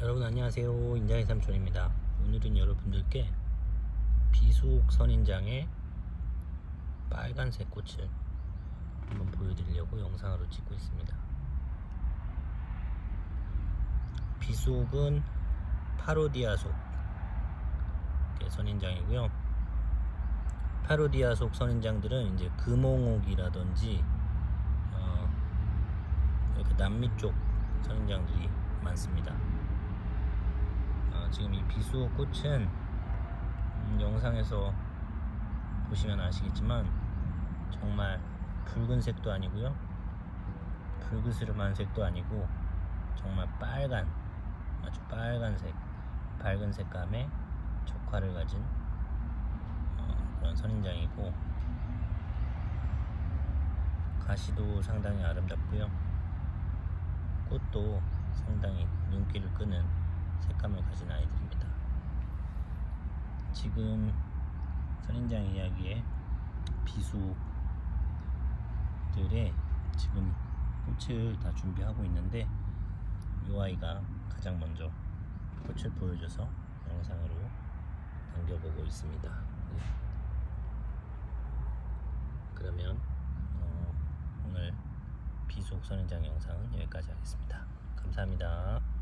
여러분 안녕하세요. 인장의 삼촌입니다. 오늘은 여러분들께 비수옥 선인장의 빨간색 꽃을 한번 보여드리려고 영상으로 찍고 있습니다. 비수옥은 파로디아속 선인장이고요. 파로디아속 선인장들은 이제 금홍옥이라든지 어, 이렇게 남미 쪽 선인장들이 많습니다. 어, 지금 이 비수호 꽃은 음, 영상에서 보시면 아시겠지만 정말 붉은색도 아니고요. 붉으스름한 색도 아니고 정말 빨간 아주 빨간색 밝은 색감의 촉화를 가진 어, 그런 선인장이고 가시도 상당히 아름답고요. 꽃도 상당히 눈길을 끄는 색감을 가진 아이들입니다. 지금 선인장 이야기의 비수들의 지금 꽃을 다 준비하고 있는데 이 아이가 가장 먼저 꽃을 보여줘서 영상으로 남겨보고 있습니다. 네. 그러면 어, 오늘 비속 선인장 영상은 여기까지 하겠습니다. 감사합니다.